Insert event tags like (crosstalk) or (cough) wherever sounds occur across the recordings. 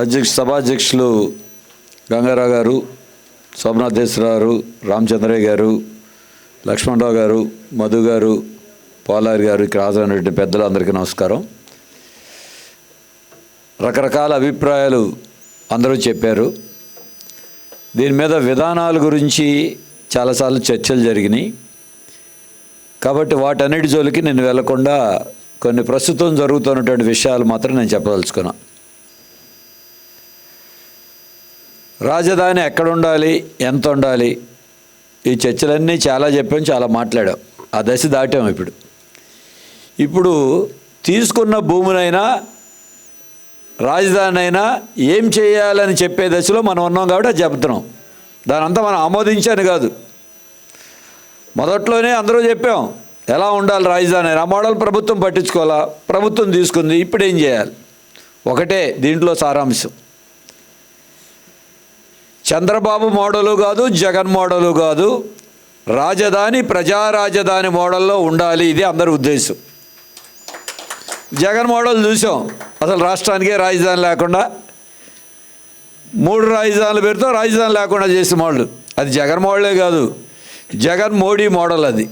అధ్యక్ష సభాధ్యక్షులు గంగారావు గారు సోమనాథేశ్వరరావు గారు రామచంద్రయ్య గారు లక్ష్మణరావు గారు మధు గారు పోలారి గారు ఇక్కడ హాజరైనటువంటి పెద్దలు అందరికీ నమస్కారం. రకరకాల అభిప్రాయాలు అందరూ చెప్పారు. దీని మీద విధానాల గురించి చాలాసార్లు చర్చలు జరిగినాయి. కాబట్టి వాటన్నిటి జోలికి నేను వెళ్ళకుండా కొన్ని ప్రస్తుతం జరుగుతున్నటువంటి విషయాలు మాత్రం నేను చెప్పదలుచుకున్నాను రాజధాని ఎక్కడ ఉండాలి ఎంత ఉండాలి ఈ చర్చలన్నీ చాలా చెప్పాం చాలా మాట్లాడాం. ఆ దశ దాటాం ఇప్పుడు. ఇప్పుడు తీసుకున్న భూమునైనా రాజధాని అయినా ఏం చేయాలని చెప్పే దశలో మనం ఉన్నాం కాబట్టి అది చెప్తున్నాం. దానంతా మనం ఆమోదించాను కాదు. మొదట్లోనే అందరూ చెప్పాం ఎలా ఉండాలి రాజధాని? ఆ మోడల్ ప్రభుత్వం పట్టించుకోవాలా? ప్రభుత్వం తీసుకుంది ఇప్పుడు ఏం చేయాలి? ఒకటే దీంట్లో సారాంశం. చంద్రబాబు మోడలు కాదు జగన్ మోడలు కాదు. రాజధాని ప్రజా రాజధాని మోడల్లో ఉండాలి ఇది అందరి ఉద్దేశం. జగన్ మోడల్ చూసాం. అసలు రాష్ట్రానికే రాజధాని లేకుండా మూడు రాజధానులు పెడితే రాజధాని లేకుండా చేసిన మోడల్ అది జగన్ మోడలే కాదు. జగన్ మోడీ మోడల్ అది.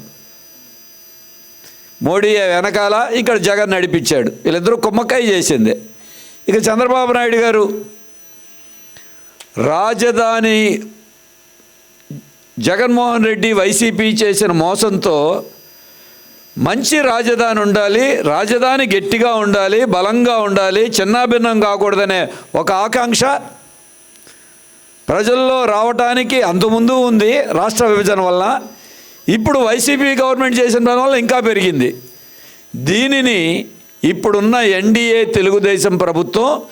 మోడీ వెనకాల ఇక్కడ జగన్ నడిపించాడు. వీళ్ళిద్దరూ కుమ్మక్కాయ చేసిందే. ఇక చంద్రబాబు నాయుడు గారు రాజధాని జగన్మోహన్ రెడ్డి వైసీపీ చేసిన మోసంతో మంచి రాజధాని ఉండాలి రాజధాని గట్టిగా ఉండాలి బలంగా ఉండాలి చిన్నాభిన్నం కాకూడదనే ఒక ఆకాంక్ష ప్రజల్లో రావటానికి అంతకుముందు ఉంది రాష్ట్ర విభజన వల్ల ఇప్పుడు వైసీపీ గవర్నమెంట్ చేసిన దాని వల్ల ఇంకా పెరిగింది. దీనిని ఇప్పుడున్న ఎన్డీఏ తెలుగుదేశం ప్రభుత్వం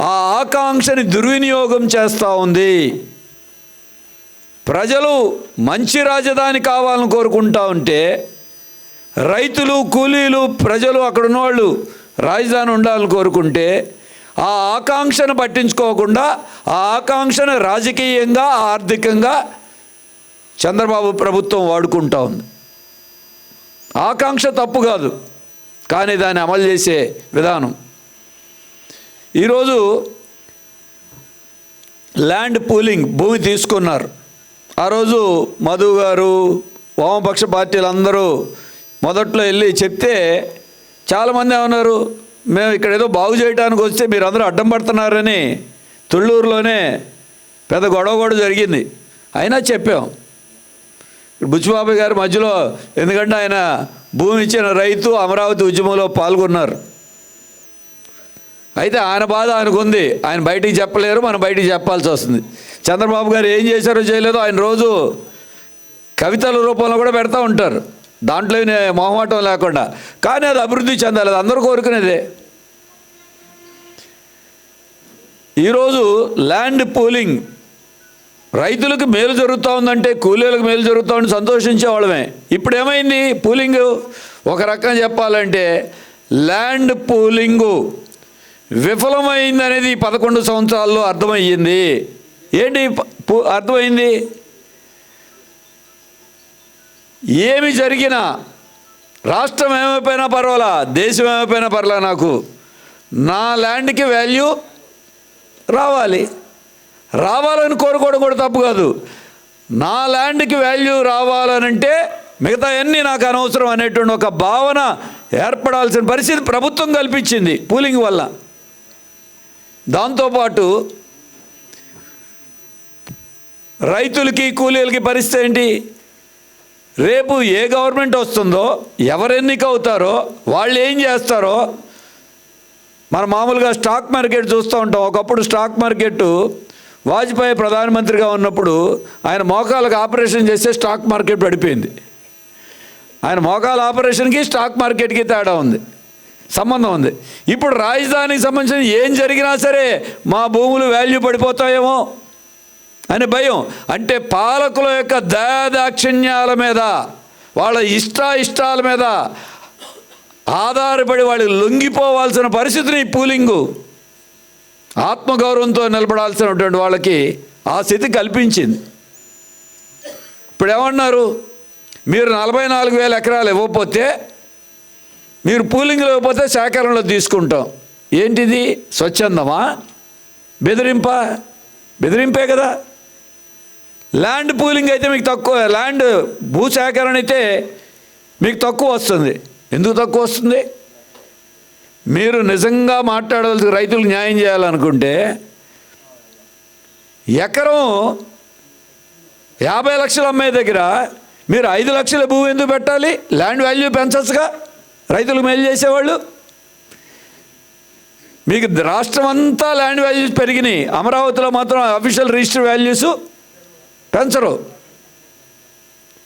ఆ ఆకాంక్షని దుర్వినియోగం చేస్తూ ఉంది. ప్రజలు మంచి రాజధాని కావాలని కోరుకుంటా ఉంటే రైతులు కూలీలు ప్రజలు అక్కడున్న వాళ్ళు రాజధాని ఉండాలని కోరుకుంటే ఆ ఆకాంక్షను పట్టించుకోకుండా ఆ ఆకాంక్షను రాజకీయంగా ఆర్థికంగా చంద్రబాబు ప్రభుత్వం వాడుకుంటా ఉంది. ఆకాంక్ష తప్పు కాదు కానీ దాన్ని అమలు చేసే విధానం. ఈరోజు ల్యాండ్ పూలింగ్ భూమి తీసుకున్నారు. ఆ రోజు మధు గారు వామపక్ష పార్టీలు అందరూ మొదట్లో వెళ్ళి చెప్తే చాలామంది ఏమన్నారు మేము ఇక్కడ ఏదో బాగు చేయడానికి వస్తే మీరు అందరూ అడ్డం పడుతున్నారని తుళ్ళూరులోనే పెద్ద గొడవ కూడా జరిగింది. అయినా చెప్పాం. బుచ్చిబాబు గారి మధ్యలో ఎందుకంటే ఆయన భూమి ఇచ్చిన రైతు అమరావతి ఉద్యమంలో పాల్గొన్నారు. అయితే ఆయన బాధ ఆయనకు ఉంది. ఆయన బయటికి చెప్పలేరు మనం బయటికి చెప్పాల్సి వస్తుంది. చంద్రబాబు గారు ఏం చేశారో చేయలేదో ఆయన రోజు కవితల రూపంలో కూడా పెడతా ఉంటారు. దాంట్లో మొహమాటం లేకుండా. కానీ అది అభివృద్ధి చెందాలి అది అందరూ కోరుకునేదే. ఈరోజు ల్యాండ్ పూలింగ్ రైతులకు మేలు జరుగుతూ ఉందంటే కూలీలకు మేలు జరుగుతూ ఉంటే సంతోషించే వాళ్ళమే. ఇప్పుడు ఏమైంది పూలింగ్. ఒక రకం చెప్పాలంటే ల్యాండ్ పూలింగు విఫలమైంది అనేది పదకొండు సంవత్సరాల్లో అర్థమయ్యింది. ఏంటి ప- అర్థమైంది ఏమి జరిగినా రాష్ట్రం ఏమైపోయినా పర్వాలా? దేశం ఏమైపోయినా పర్వాలా నాకు? నా ల్యాండ్కి వాల్యూ రావాలి. రావాలని కోరుకోవడం కూడా తప్పు కాదు. నా ల్యాండ్కి వాల్యూ రావాలనంటే మిగతా అన్నీ నాకు అనవసరం అనేటువంటి ఒక భావన ఏర్పడాల్సిన పరిస్థితి ప్రభుత్వం కల్పించింది పూలింగ్ వల్ల. దాంతోపాటు రైతులకి కూలీలకి పరిస్థితి ఏంటి? రేపు ఏ గవర్నమెంట్ వస్తుందో ఎవరు ఎన్నిక అవుతారో వాళ్ళు ఏం చేస్తారో మనం మామూలుగా స్టాక్ మార్కెట్ చూస్తూ ఉంటాం. ఒకప్పుడు స్టాక్ మార్కెట్ వాజ్పేయి ప్రధానమంత్రిగా ఉన్నప్పుడు ఆయన మోకాలకు ఆపరేషన్ చేస్తే స్టాక్ మార్కెట్ పడిపోయింది. ఆయన మోకాల ఆపరేషన్కి స్టాక్ మార్కెట్కి తేడా ఉంది. సంబంధం ఉంది. ఇప్పుడు రాజధానికి సంబంధించిన ఏం జరిగినా సరే మా భూములు వాల్యూ పడిపోతాయేమో అని భయం. అంటే పాలకుల యొక్క దయాదాక్షిణ్యాల మీద వాళ్ళ ఇష్టాయిష్టాల ఇష్టాల మీద ఆధారపడి వాళ్ళు లొంగిపోవాల్సిన పరిస్థితిని ఈ పూలింగు ఆత్మగౌరవంతో నిలబడాల్సినటువంటి వాళ్ళకి ఆ స్థితి కల్పించింది. ఇప్పుడు ఏమన్నారు మీరు నలభై నాలుగు వేల ఎకరాలు ఇవ్వకపోతే మీరు పూలింగ్ లేకపోతే సేకరణలో తీసుకుంటాం. ఏంటిది? స్వచ్ఛందమా? బెదిరింప? బెదిరింపే కదా. ల్యాండ్ పూలింగ్ అయితే మీకు తక్కువ ల్యాండ్ భూ సేకరణ అయితే మీకు తక్కువ వస్తుంది. ఎందుకు తక్కువ వస్తుంది? మీరు నిజంగా మాట్లాడవలసి రైతులకు న్యాయం చేయాలనుకుంటే ఎకరం యాభై లక్షలు అమ్మే దగ్గర మీరు ఐదు లక్షల భూమి ఎందుకు పెట్టాలి? ల్యాండ్ వాల్యూ పెంచచ్చుగా. రైతులకు మేలు చేసేవాళ్ళు. మీకు రాష్ట్రం అంతా ల్యాండ్ వాల్యూస్ పెరిగినాయి. అమరావతిలో మాత్రం అఫీషియల్ రిజిస్టర్ వాల్యూస్ పెంచరు.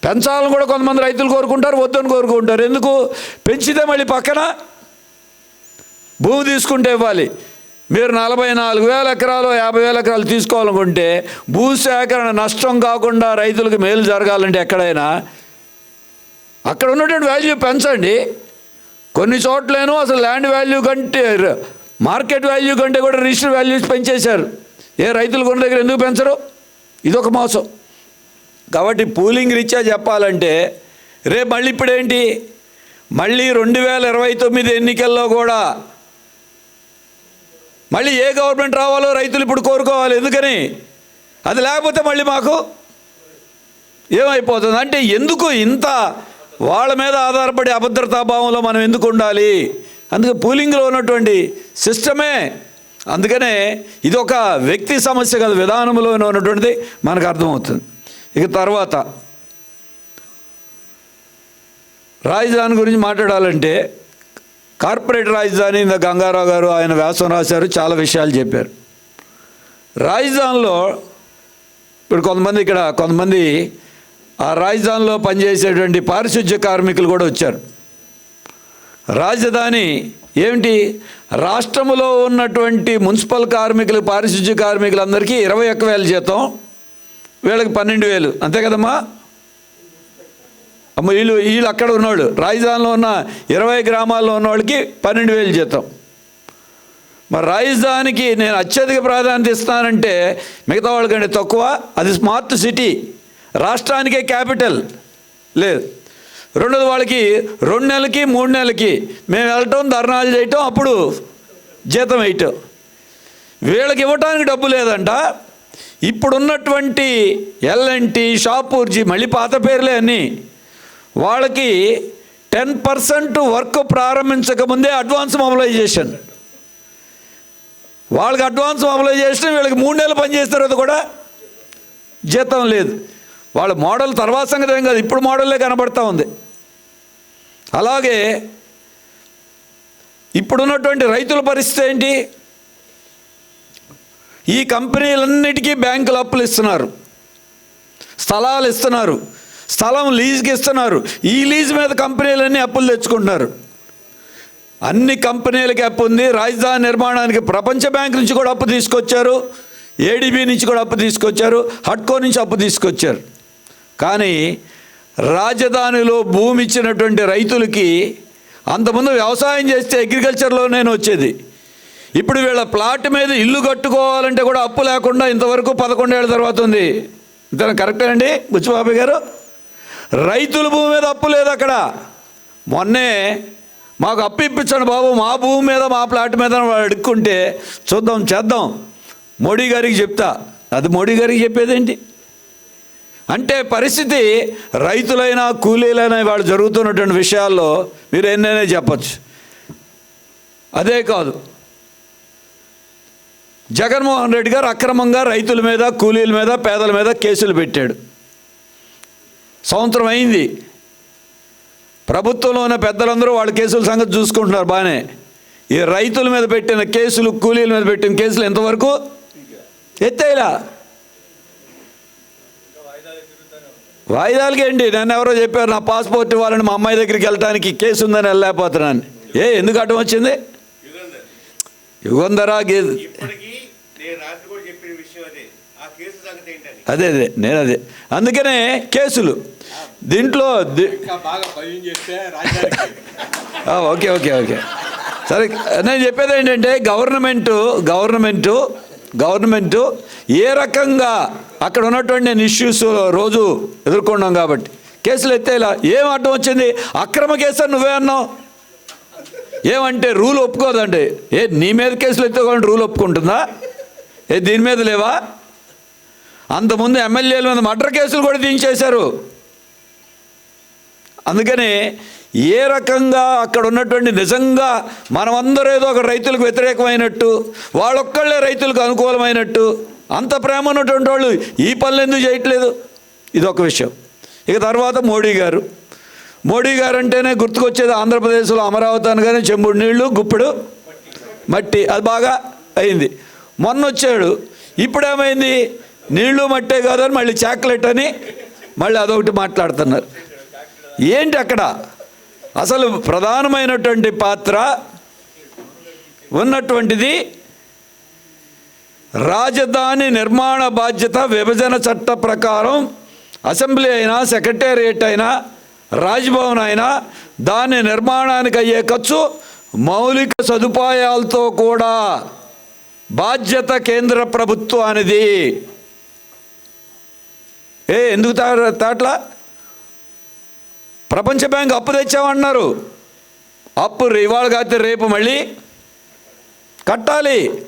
పెంచాలని కూడా కొంతమంది రైతులు కోరుకుంటారు వద్దని కోరుకుంటారు. ఎందుకు? పెంచితే మళ్ళీ పక్కన భూమి తీసుకుంటే ఇవ్వాలి. మీరు నలభై నాలుగు వేల ఎకరాలు యాభై వేల ఎకరాలు తీసుకోవాలనుకుంటే భూసేకరణ నష్టం కాకుండా రైతులకు మేలు జరగాలంటే ఎక్కడైనా అక్కడ ఉన్నటువంటి వాల్యూ పెంచండి. కొన్ని చోట్లేనో అసలు ల్యాండ్ వాల్యూ కంటే మార్కెట్ వాల్యూ కంటే కూడా రిజిస్టర్ వాల్యూస్ పెంచేశారు. ఏ రైతులు కొన్న దగ్గర ఎందుకు పెంచరు? ఇదొక మోసం. కాబట్టి పూలింగ్ రీత్యా చెప్పాలంటే రేపు మళ్ళీ ఇప్పుడేంటి? మళ్ళీ రెండు వేల ఇరవై తొమ్మిది ఎన్నికల్లో కూడా మళ్ళీ ఏ గవర్నమెంట్ రావాలో రైతులు ఇప్పుడు కోరుకోవాలి. ఎందుకని? అది లేకపోతే మళ్ళీ మాకు ఏమైపోతుంది? అంటే ఎందుకు ఇంత వాళ్ళ మీద ఆధారపడి అభద్రతాభావంలో మనం ఎందుకు ఉండాలి? అందుకే పూలింగ్లో ఉన్నటువంటి సిస్టమే. అందుకనే ఇది ఒక వ్యక్తి సమస్య కాదు విధానంలో ఉన్నటువంటిది మనకు అర్థమవుతుంది. ఇక తర్వాత రాజధాని గురించి మాట్లాడాలంటే కార్పొరేట్ రాజధాని ఇంత గంగారావు గారు ఆయన వ్యాసం రాశారు చాలా విషయాలు చెప్పారు. రాజధానిలో ఇప్పుడు కొంతమంది ఇక్కడ కొంతమంది ఆ రాజధానిలో పనిచేసేటువంటి పారిశుద్ధ్య కార్మికులు కూడా వచ్చారు. రాజధాని ఏమిటి? రాష్ట్రంలో ఉన్నటువంటి మున్సిపల్ కార్మికులు పారిశుద్ధ్య కార్మికులందరికీ ఇరవై ఒక్క వేల జీతం వీళ్ళకి పన్నెండు వేలు. అంతే కదమ్మా? అమ్మ వీళ్ళు వీళ్ళు అక్కడ ఉన్నవాళ్ళు. రాజధానిలో ఉన్న ఇరవై గ్రామాల్లో ఉన్న వాళ్ళకి పన్నెండు వేలు జీతం. మరి రాజధానికి నేను అత్యధిక ప్రాధాన్యత ఇస్తానంటే మిగతా వాళ్ళకంటే తక్కువ అది స్మార్ట్ సిటీ. రాష్ట్రానికే క్యాపిటల్. లేదు. రెండోది వాళ్ళకి రెండు నెలలకి మూడు నెలలకి మేము వెళ్ళటం ధర్నాలు చేయటం అప్పుడు జీతం వేయటం. వీళ్ళకి ఇవ్వటానికి డబ్బు లేదంట. ఇప్పుడున్నటువంటి ఎల్ఎన్టీ షాపూర్జీ మళ్ళీ పాత పేర్లే అన్నీ. వాళ్ళకి టెన్ పర్సెంట్ వర్క్ ప్రారంభించకముందే అడ్వాన్స్ మొబలైజేషన్. వాళ్ళకి అడ్వాన్స్ మొబలైజేషన్ వీళ్ళకి మూడు నెలలు పనిచేసిన తర్వాత కూడా జీతం లేదు. వాళ్ళ మోడల్ తర్వాత సంగతి ఏం కాదు. ఇప్పుడు మోడల్లే కనబడతా ఉంది. అలాగే ఇప్పుడున్నటువంటి రైతుల పరిస్థితి ఏంటి? ఈ కంపెనీలన్నిటికీ బ్యాంకులు అప్పులు ఇస్తున్నారు. స్థలాలు ఇస్తున్నారు. స్థలం లీజుకి ఇస్తున్నారు. ఈ లీజ్ మీద కంపెనీలన్నీ అప్పులు తెచ్చుకుంటున్నారు. అన్ని కంపెనీలకి అప్పు ఉంది. రాజధాని నిర్మాణానికి ప్రపంచ బ్యాంక్ నుంచి కూడా అప్పు తీసుకొచ్చారు. ఏడీబీ నుంచి కూడా అప్పు తీసుకొచ్చారు. హట్కో నుంచి అప్పు తీసుకొచ్చారు. కానీ రాజధానిలో భూమి ఇచ్చినటువంటి రైతులకి అంతకుముందు వ్యవసాయం చేస్తే అగ్రికల్చర్లోనే వచ్చేది. ఇప్పుడు వీళ్ళ ప్లాట్ మీద ఇల్లు కట్టుకోవాలంటే కూడా అప్పు లేకుండా ఇంతవరకు పదకొండేళ్ళ తర్వాత ఉంది. ఇంత కరెక్టే అండి? బుచ్చిబాబు గారు? రైతుల భూమి మీద అప్పు లేదు అక్కడ. మొన్నే మాకు అప్పు ఇప్పించండి బాబు మా భూమి మీద మా ప్లాట్ మీద వాళ్ళు అడుక్కుంటే చూద్దాం చేద్దాం. మోడీ గారికి చెప్తా. అది మోడీ గారికి చెప్పేదేంటి? అంటే పరిస్థితి రైతులైనా కూలీలైనా వాళ్ళు జరుగుతున్నటువంటి విషయాల్లో మీరు ఎన్నైనా చెప్పచ్చు. అదే కాదు. జగన్మోహన్ రెడ్డి గారు అక్రమంగా రైతుల మీద కూలీల మీద పేదల మీద కేసులు పెట్టాడు. సంవత్సరం అయింది. ప్రభుత్వంలో ఉన్న పెద్దలందరూ వాళ్ళ కేసుల సంగతి చూసుకుంటున్నారు బాగానే. ఈ రైతుల మీద పెట్టిన కేసులు కూలీల మీద పెట్టిన కేసులు ఎంతవరకు? ఎత్తేలా? వాయిదాలకి ఏంటి? నన్ను ఎవరో చెప్పారు నా పాస్పోర్ట్ ఇవ్వాలని మా అమ్మాయి దగ్గరికి వెళ్ళడానికి కేసు ఉందని వెళ్ళలేకపోతున్నాను. ఏ ఎందుకు అడ్డం వచ్చింది? యుగంధరా అదే. అదే అదే నేను అదే. అందుకనే కేసులు. దీంట్లో ది- ఇంకా బాగా భయం చేస్తే రాజ్యానికి. (laughs) ఆ, ఓకే ఓకే ఓకే. సరే నేను చెప్పేది ఏంటంటే గవర్నమెంటు గవర్నమెంటు గవర్నమెంటు ఏ రకంగా అక్కడ ఉన్నటువంటి నేను ఇష్యూస్ రోజు ఎదుర్కొన్నాం కాబట్టి. కేసులు ఎత్తేలా? ఏం అడ్డం వచ్చింది? అక్రమ కేసు నువ్వే అన్నావు? ఏమంటే రూల్ ఒప్పుకోదండి ఏ నీ మీద కేసులు ఎత్తుకోవాలంటే రూల్ ఒప్పుకుంటుందా? ఏ దీని మీద లేవా? అంతకుముందు ఎమ్మెల్యేల మీద మర్డర్ కేసులు కూడా దించేశారు అందుకని ఏ రకంగా అక్కడ ఉన్నటువంటి నిజంగా మనమందరూ ఏదో ఒక రైతులకు వ్యతిరేకమైనట్టు వాళ్ళొక్కళ్ళే రైతులకు అనుకూలమైనట్టు అంత ప్రేమ ఉన్నటువంటి వాళ్ళు ఈ పనులు ఎందుకు చేయట్లేదు? ఇది ఒక విషయం. ఇక తర్వాత మోడీ గారు. మోడీ గారు అంటేనే గుర్తుకొచ్చేది ఆంధ్రప్రదేశ్లో అమరావతి అనగానే చెంబుడు నీళ్ళు గుప్పుడు మట్టి. అది బాగా అయింది. మొన్న వచ్చాడు. ఇప్పుడేమైంది? నీళ్ళు మట్టే కాదని మళ్ళీ చాక్లెట్ అని మళ్ళీ అదొకటి మాట్లాడుతున్నారు. ఏంటి అక్కడ? అసలు ప్రధానమైనటువంటి పాత్ర ఉన్నటువంటిది రాజధాని నిర్మాణ బాధ్యత విభజన చట్ట ప్రకారం అసెంబ్లీ అయినా సెక్రటేరియట్ అయినా రాజ్భవన్ అయినా దాని నిర్మాణానికి అయ్యే ఖర్చు మౌలిక సదుపాయాలతో కూడా. బాధ్యత కేంద్ర ప్రభుత్వానిది. ఏ ఎందుకు తా ప్రపంచ బ్యాంక్ అప్పు తెచ్చామన్నారు అప్పు ఇవాళ కాకపోతే రేపు మళ్ళీ కట్టాలి.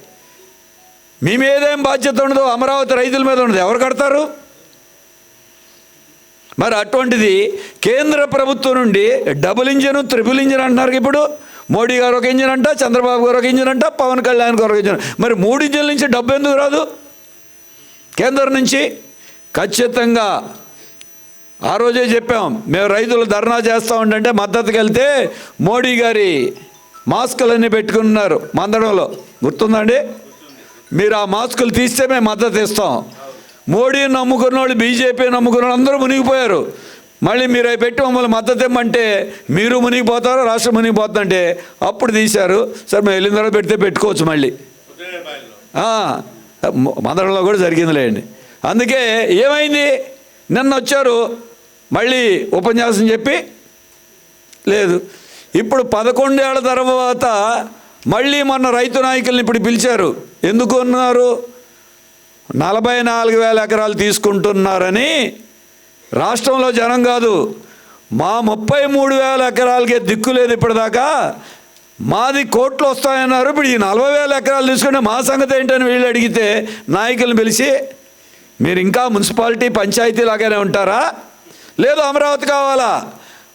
మీ మీదేం బాధ్యత ఉండదు అమరావతి రైతుల మీద ఉండదు ఎవరు కడతారు? మరి అటువంటిది కేంద్ర ప్రభుత్వం నుండి డబుల్ ఇంజిన్ త్రిబుల్ ఇంజిన్ అంటున్నారు ఇప్పుడు. మోడీ గారు ఒక ఇంజిన్ అంట చంద్రబాబు గారు ఒక ఇంజిన్ అంట పవన్ కళ్యాణ్ గారు ఒక ఇంజిన్ మరి మూడు ఇంజిన్ల నుంచి డబ్బు ఎందుకు రాదు? కేంద్రం నుంచి ఖచ్చితంగా ఆ రోజే చెప్పాం మేము రైతులు ధర్నా చేస్తూ ఉంటే మద్దతుకి వెళ్తే మోడీ గారి మాస్కులన్నీ పెట్టుకున్నారు మందడంలో. గుర్తుందండి మీరు ఆ మాస్కులు తీస్తే మేము మద్దతు ఇస్తాం. మోడీని నమ్ముకున్న వాళ్ళు బీజేపీ నమ్ముకున్న వాళ్ళు అందరూ మునిగిపోయారు. మళ్ళీ మీరు అవి పెట్టి మమ్మల్ని మద్దతు ఇమ్మంటే మీరు మునిగిపోతారు రాష్ట్రం మునిగిపోతుందంటే అప్పుడు తీశారు. సరే మేము వెళ్ళిన తర్వాత పెడితే పెట్టుకోవచ్చు మళ్ళీ. పొద్దునే మందడంలో కూడా జరిగిందిలేండి. అందుకే ఏమైంది? నిన్న వచ్చారు మళ్ళీ ఉపన్యాసం చెప్పి లేదు. ఇప్పుడు పదకొండేళ్ళ తర్వాత మళ్ళీ మొన్న రైతు నాయకుల్ని ఇప్పుడు పిలిచారు. ఎందుకున్నారు నలభై నాలుగు వేల ఎకరాలు తీసుకుంటున్నారని రాష్ట్రంలో జనం కాదు. మా ముప్పై మూడు వేల ఎకరాలకే దిక్కు లేదు ఇప్పటిదాకా. మాది కోట్లు వస్తాయన్నారు. ఇప్పుడు ఈ నలభై వేల ఎకరాలు తీసుకుంటే మా సంగతి ఏంటని వీళ్ళు అడిగితే నాయకులను పిలిచి మీరు ఇంకా మున్సిపాలిటీ పంచాయతీ లాగానే ఉంటారా? లేదు అమరావతి కావాలా?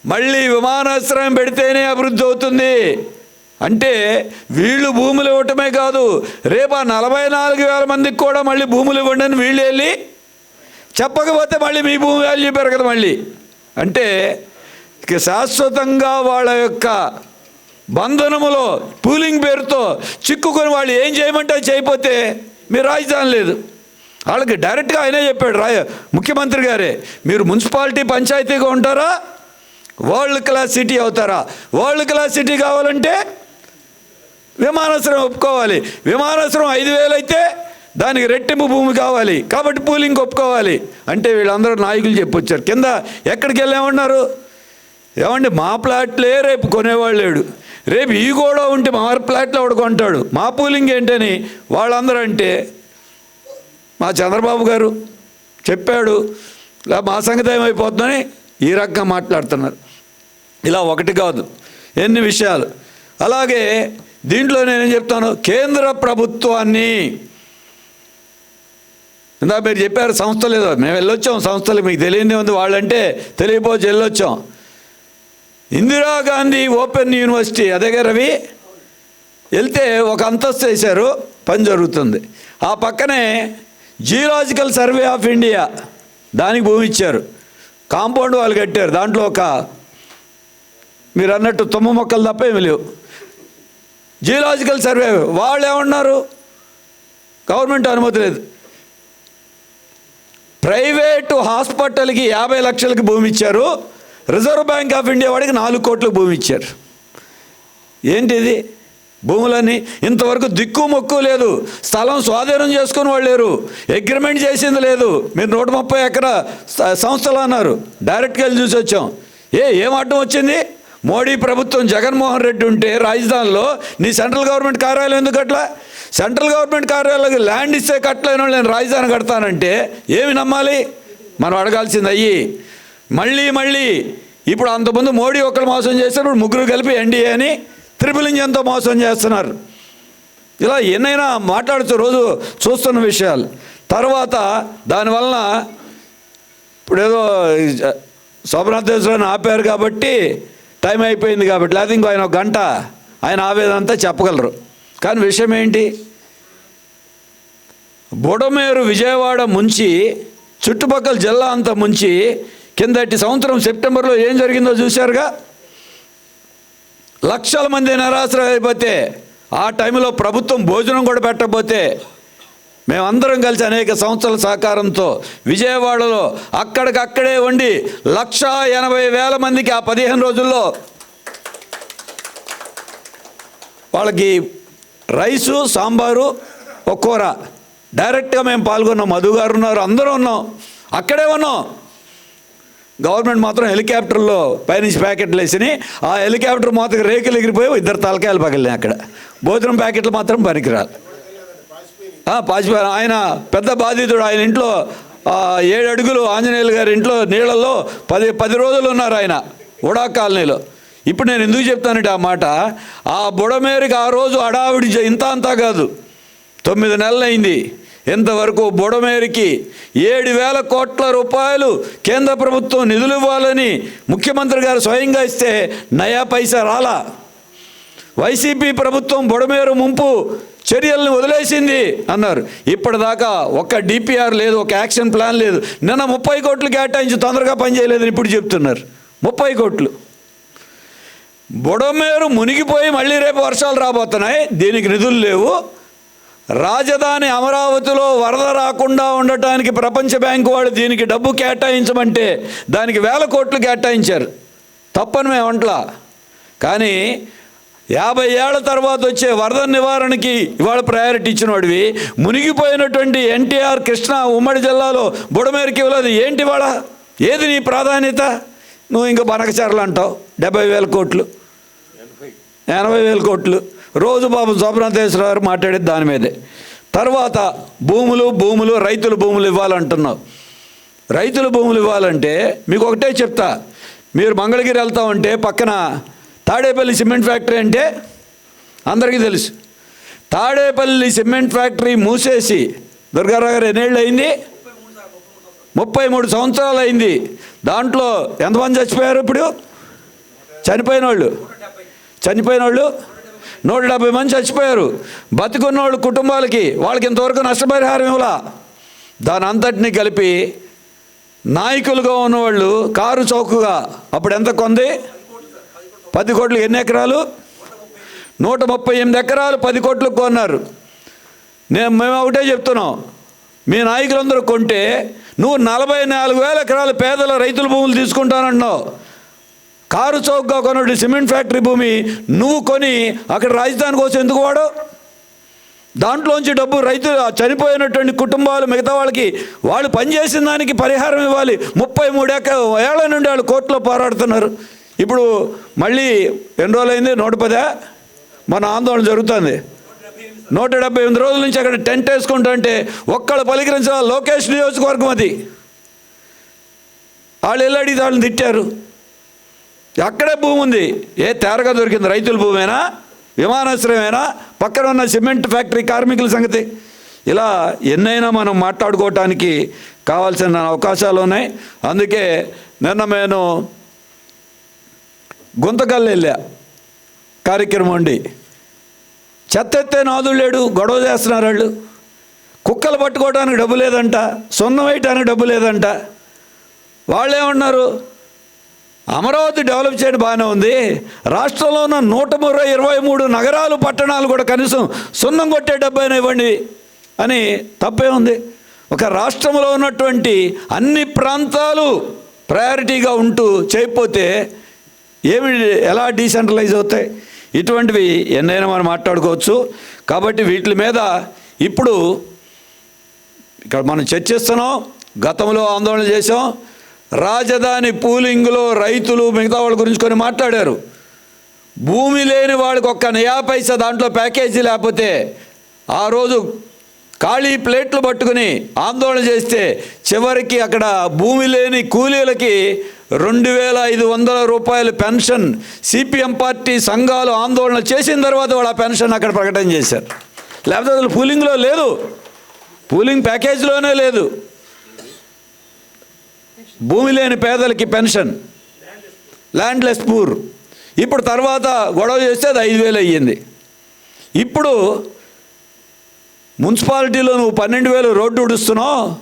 మళ్ళీ విమానాశ్రయం పెడితేనే అభివృద్ధి అవుతుంది. అంటే వీళ్ళు భూములు ఇవ్వటమే కాదు రేపు ఆ నలభై నాలుగు వేల మందికి కూడా మళ్ళీ భూములు ఇవ్వండి అని వీళ్ళు వెళ్ళి చెప్పకపోతే మళ్ళీ మీ భూమి వాల్యూ పెరగదు మళ్ళీ. అంటే ఇక శాశ్వతంగా వాళ్ళ యొక్క బంధనములో పూలింగ్ పేరుతో చిక్కుకొని వాళ్ళు ఏం చేయమంటే అది చేయకపోతే మీరు రాజధాని లేదు. వాళ్ళకి డైరెక్ట్గా ఆయనే చెప్పాడు రాయ ముఖ్యమంత్రి గారే మీరు మున్సిపాలిటీ పంచాయతీగా ఉంటారా? వరల్డ్ క్లాస్ సిటీ అవుతారా? వరల్డ్ క్లాస్ సిటీ కావాలంటే విమానాశ్రయం ఒప్పుకోవాలి. విమానాశ్రయం ఐదు వేలు అయితే దానికి రెట్టింపు భూమి కావాలి. కాబట్టి పూలింగ్ ఒప్పుకోవాలి. అంటే వీళ్ళందరూ నాయకులు చెప్పొచ్చారు. కింద ఎక్కడికి వెళ్ళామన్నారు? ఏమండి మా ప్లాట్లే రేపు కొనేవాళ్ళు లేడు. రేపు ఈ కూడా ఉంటే మా ప్లాట్లో ఒకడు కొంటాడు. మా పూలింగ్ ఏంటని వాళ్ళందరూ అంటే మా చంద్రబాబు గారు చెప్పాడు. ఇలా మా సంగతి ఏమైపోతుందని ఈ రకంగా మాట్లాడుతున్నారు. ఇలా ఒకటి కాదు. ఎన్ని విషయాలు. అలాగే దీంట్లో నేనేం చెప్తాను? కేంద్ర ప్రభుత్వాన్ని. ఇందా మీరు చెప్పారు సంస్థ లేదు. మేము వెళ్ళొచ్చాం సంస్థలు మీకు తెలియదే ఉంది. వాళ్ళంటే తెలియపోవచ్చు వెళ్ళొచ్చాం. ఇందిరాగాంధీ ఓపెన్ యూనివర్సిటీ అదేగా రవి? వెళ్తే ఒక అంతస్తు వేశారు. పని జరుగుతుంది. ఆ పక్కనే జియోలాజికల్ సర్వే ఆఫ్ ఇండియా దానికి భూమి ఇచ్చారు. కాంపౌండ్ వాళ్ళు కట్టారు. దాంట్లో ఒక మీరు అన్నట్టు తుమ్మ మొక్కలు తప్ప ఏమి లేవు. జియోలాజికల్ సర్వే వాళ్ళు ఏమన్నారు? గవర్నమెంట్ అనుమతి లేదు. ప్రైవేటు హాస్పిటల్కి యాభై లక్షలకి భూమి ఇచ్చారు. రిజర్వ్ బ్యాంక్ ఆఫ్ ఇండియా వాడికి నాలుగు కోట్లకు భూమి ఇచ్చారు. ఏంటిది? భూములని ఇంతవరకు దిక్కు మొక్కు లేదు. స్థలం స్వాధీనం చేసుకుని వాళ్ళు లేరు. అగ్రిమెంట్ చేసింది లేదు. మీరు నూట ముప్పై ఎకరా సంస్థలు అన్నారు. డైరెక్ట్గా వెళ్ళి చూసి వచ్చాం ఏ ఏం అడ్డం వచ్చింది? మోడీ ప్రభుత్వం జగన్మోహన్ రెడ్డి ఉంటే రాజధానిలో నీ సెంట్రల్ గవర్నమెంట్ కార్యాలయం ఎందుకు కట్టలా? సెంట్రల్ గవర్నమెంట్ కార్యాలయాలకు ల్యాండ్ ఇస్తే కట్టలేను నేను రాజధాని కడతానంటే ఏమి నమ్మాలి? మనం అడగాల్సింది అయ్యి మళ్ళీ మళ్ళీ ఇప్పుడు అంతకుముందు మోడీ ఒక్కరు మోసం చేస్తారు ఇప్పుడు ముగ్గురు కలిపి ఎన్డీఏ అని త్రిపుల్ ఇంజన్తో మోసం చేస్తున్నారు. ఇలా ఎన్నైనా మాట్లాడుతూ రోజు చూస్తున్న విషయాలు. తర్వాత దానివలన ఇప్పుడు ఏదో శోభనాథేశ్వరాన్ని ఆపారు కాబట్టి టైం అయిపోయింది కాబట్టి లేకపోతే ఇంకో ఆయన ఒక గంట ఆయన ఆవేదన అంతా చెప్పగలరు. కానీ విషయం ఏంటి? బుడమేరు విజయవాడ ముంచి చుట్టుపక్కల జిల్లా అంతా ముంచి కిందటి సంవత్సరం సెప్టెంబర్లో ఏం జరిగిందో చూశారుగా? లక్షల మంది నిరాశ్రయం అయిపోతే ఆ టైంలో ప్రభుత్వం భోజనం కూడా పెట్టకపోతే మేమందరం కలిసి అనేక సంవత్సరాల సహకారంతో విజయవాడలో అక్కడికక్కడే ఉండి లక్షా ఎనభై వేల మందికి ఆ పదిహేను రోజుల్లో వాళ్ళకి రైసు సాంబారు ఒక కూర. డైరెక్ట్గా మేము పాల్గొన్నాం. మధు గారు ఉన్నారు. అందరూ ఉన్నాం. అక్కడే ఉన్నాం. గవర్నమెంట్ మాత్రం హెలికాప్టర్లో పైనుంచి ప్యాకెట్లు వేసిని. ఆ హెలికాప్టర్ మాత్రం రేకులు ఎగిరిపోయి ఇద్దరు తలకాయలు పగిలినాయి అక్కడ. భోజనం ప్యాకెట్లు మాత్రం పనికిరాలి పాచిపోయారు ఆయన పెద్ద బాధితుడు. ఆయన ఇంట్లో ఏడు అడుగులు ఆంజనేయులు గారి ఇంట్లో నీళ్ళల్లో పది పది రోజులు ఉన్నారు ఆయన ఉడా కాలనీలో. ఇప్పుడు నేను ఎందుకు చెప్తానంటే ఆ మాట ఆ బుడమేరికి ఆ రోజు అడావిడి ఇంత అంతా కాదు. తొమ్మిది నెలలైంది. ఇంతవరకు బుడమేరికి ఏడు వేల కోట్ల రూపాయలు కేంద్ర ప్రభుత్వం నిధులు ఇవ్వాలని ముఖ్యమంత్రి గారు స్వయంగా ఇస్తే నయా పైసా రాలా. వైసీపీ ప్రభుత్వం బుడమేరు ముంపు చర్యలను వదిలేసింది అన్నారు. ఇప్పటిదాకా ఒక్క డిపిఆర్ లేదు ఒక యాక్షన్ ప్లాన్ లేదు. నిన్న ముప్పై కోట్లు కేటాయించి తొందరగా పనిచేయలేదని ఇప్పుడు చెప్తున్నారు. ముప్పై కోట్లు. బుడమేరు మునిగిపోయి మళ్ళీ రేపు వర్షాలు రాబోతున్నాయి. దీనికి నిధులు లేవు. రాజధాని అమరావతిలో వరద రాకుండా ఉండటానికి ప్రపంచ బ్యాంకు వాళ్ళు దీనికి డబ్బు కేటాయించమంటే దానికి వేల కోట్లు కేటాయించారు. తప్పని మేము అంట్లా కానీ యాభై ఏళ్ళ తర్వాత వచ్చే వరద నివారణకి ఇవాళ ప్రయారిటీ ఇచ్చినవాడివి మునిగిపోయినటువంటి ఎన్టీఆర్ కృష్ణా ఉమ్మడి జిల్లాలో బుడమేరికి ఇవ్వలేదు ఏంటి వాళ్ళ ఏది నీ ప్రాధాన్యత? నువ్వు ఇంకా బనకచర్లు అంటావు. డెబ్బై వేల కోట్లు. ఎనభై వేల కోట్లు. రోజు బాబు శోభనాథేశ్వర గారు మాట్లాడేది దాని మీదే. తర్వాత భూములు భూములు రైతుల భూములు ఇవ్వాలంటున్నావు. రైతుల భూములు ఇవ్వాలంటే మీకు ఒకటే చెప్తా. మీరు మంగళగిరి వెళ్తా ఉంటే పక్కన తాడేపల్లి సిమెంట్ ఫ్యాక్టరీ అంటే అందరికీ తెలుసు. తాడేపల్లి సిమెంట్ ఫ్యాక్టరీ మూసేసి దుర్గారావు గారు ఎన్నేళ్ళు అయింది? ముప్పై మూడు సంవత్సరాలు అయింది. దాంట్లో ఎంతమంది చచ్చిపోయారు ఇప్పుడు? చనిపోయిన వాళ్ళు చనిపోయిన వాళ్ళు నూట డెబ్బై మంది చచ్చిపోయారు. బతికున్న వాళ్ళు కుటుంబాలకి వాళ్ళకి ఇంతవరకు నష్టపరిహారం ఇవ్వలా. దాని అంతటినీ కలిపి నాయకులుగా ఉన్నవాళ్ళు కారు చౌకగా. అప్పుడు ఎంత కొంది? పది కోట్లు ఎన్ని ఎకరాలు? నూట ముప్పై ఎనిమిది ఎకరాలు పది కోట్లకు కొన్నారు. నేను మేము ఒకటే చెప్తున్నాం. మీ నాయకులందరూ కొంటే నువ్వు నలభై నాలుగు వేల ఎకరాలు పేదల రైతుల భూములు తీసుకుంటానంటున్నావు. కారు చౌకగా కొన్నటువంటి సిమెంట్ ఫ్యాక్టరీ భూమి నువ్వు కొని అక్కడ రాజధాని కోసం ఎందుకు వాడు దాంట్లోంచి డబ్బు రైతులు చనిపోయినటువంటి కుటుంబాలు మిగతా వాళ్ళకి వాళ్ళు పనిచేసిన దానికి పరిహారం ఇవ్వాలి. ముప్పై మూడు ఏళ్ళ నుండి వాళ్ళు కోర్టులో పోరాడుతున్నారు. ఇప్పుడు మళ్ళీ ఎన్ని రోజులైంది? నూట పదా? మన ఆందోళన జరుగుతుంది. నూట డెబ్బై ఎనిమిది రోజుల నుంచి అక్కడ టెంట్ వేసుకుంటుంటే ఒక్కళ్ళు పలికరించిన లోకేష్ నియోజకవర్గం అది. వాళ్ళు వెళ్ళి అడిగితే వాళ్ళని తిట్టారు. అక్కడే భూమి ఉంది. ఏ తేరగా దొరికింది? రైతుల భూమేనా? విమానాశ్రయమేనా? పక్కన ఉన్న సిమెంట్ ఫ్యాక్టరీ కార్మికుల సంగతి. ఇలా ఎన్నైనా మనం మాట్లాడుకోవటానికి కావాల్సిన అవకాశాలు ఉన్నాయి. అందుకే నిన్న నేను గుంతకల్లు వెళ్ళా కార్యక్రమం ఉండి చెత్త ఎత్తే నాదులు లేడు గొడవ చేస్తున్నారు వాళ్ళు. కుక్కలు పట్టుకోవడానికి డబ్బు లేదంట సున్నం వేయటానికి డబ్బు లేదంట. వాళ్ళేమన్నారు అమరావతి డెవలప్ చేయడం బాగానే ఉంది. రాష్ట్రంలో ఉన్న నూట ముప్పై ఇరవై మూడు నగరాలు పట్టణాలు కూడా కనీసం సున్నం కొట్టే డబ్బైనా ఇవ్వండి అని తప్పే ఉంది. ఒక రాష్ట్రంలో ఉన్నటువంటి అన్ని ప్రాంతాలు ప్రయారిటీగా ఉంటూ చేయకపోతే ఏమి ఎలా డీసెంట్రలైజ్ అవుతాయి? ఇటువంటివి ఎన్నైనా మనం మాట్లాడుకోవచ్చు. కాబట్టి వీటి మీద ఇప్పుడు ఇక్కడ మనం చర్చిస్తున్నాం గతంలో ఆందోళన చేసాం రాజధాని పూలింగ్లో రైతులు మిగతా వాళ్ళ గురించి కొన్ని మాట్లాడారు. భూమి లేని వాడికి ఒక్క నయా పైసా దాంట్లో ప్యాకేజీ లేకపోతే ఆ రోజు ఖాళీ ప్లేట్లు పట్టుకుని ఆందోళన చేస్తే చివరికి అక్కడ భూమి లేని కూలీలకి రెండు వేల ఐదు వందల రూపాయల పెన్షన్ సిపిఎం పార్టీ సంఘాలు ఆందోళన చేసిన తర్వాత వాడు ఆ పెన్షన్ అక్కడ ప్రకటన చేశారు. లేకపోతే అసలు పూలింగ్లో లేదు. పూలింగ్ ప్యాకేజీలోనే లేదు. భూమి లేని పేదలకి పెన్షన్. Landless poor. ఇప్పుడు తర్వాత గొడవ చేస్తే అది ఐదు వేలు అయ్యింది. ఇప్పుడు మున్సిపాలిటీలో నువ్వు పన్నెండు వేలు రోడ్డు ఉడుస్తున్నావు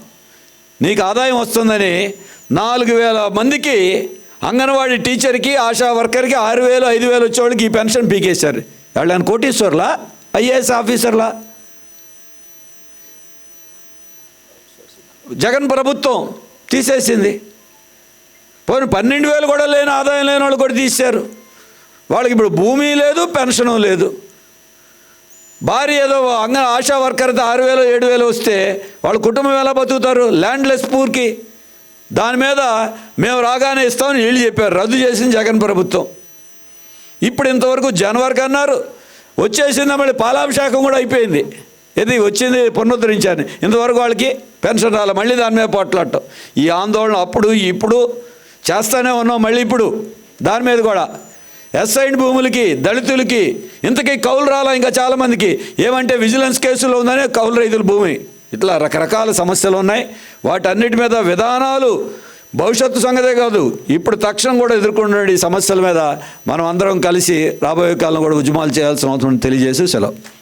నీకు ఆదాయం వస్తుందని నాలుగు వేల మందికి అంగన్వాడీ టీచర్కి ఆశా వర్కర్కి ఆరు వేలు ఐదు వేలు వచ్చేవాళ్ళకి ఈ పెన్షన్ పీకేశారు. వాళ్ళని కోటీశ్వర్లా? ఐఏఎస్ ఆఫీసర్లా? జగన్ ప్రభుత్వం తీసేసింది. పోనీ పన్నెండు వేలు కూడా లేని ఆదాయం లేని వాళ్ళు కూడా తీశారు వాళ్ళకి ఇప్పుడు భూమి లేదు పెన్షను లేదు. భార్య ఏదో అంగ ఆశా వర్కర్తో ఆరు వేలు ఏడు వేలు వస్తే వాళ్ళ కుటుంబం ఎలా బతుకుతారు? ల్యాండ్లెస్ పూర్కి దాని మీద మేము రాగానే ఇస్తామని వీళ్ళు చెప్పారు. రద్దు చేసింది జగన్ ప్రభుత్వం. ఇప్పుడు ఇంతవరకు జనవరికి అన్నారు వచ్చేసింది మళ్ళీ పాలాభిషేకం కూడా అయిపోయింది. ఇది వచ్చింది పునరుద్ధరించాను ఇంతవరకు వాళ్ళకి పెన్షన్ రాలే. మళ్ళీ దాని మీద పోట్లాడటం. ఈ ఆందోళన అప్పుడు ఇప్పుడు చేస్తానే ఉన్నాం మళ్ళీ ఇప్పుడు. దాని మీద కూడా. ఎస్ఐన్ భూములకి దళితులకి ఇంతకీ కౌలు రాలా ఇంకా చాలామందికి. ఏమంటే విజిలెన్స్ కేసులో ఉందనే కౌలు రైతుల భూమి. ఇట్లా రకరకాల సమస్యలు ఉన్నాయి. వాటన్నిటి మీద విధానాలు భవిష్యత్తు సంగతే కాదు. ఇప్పుడు తక్షణం కూడా ఎదుర్కొంటున్న ఈ సమస్యల మీద. మనం అందరం కలిసి రాబోయే కాలంలో కూడా ఉద్యమాలు చేయాల్సిన అవసరం తెలియజేసి సెలవు.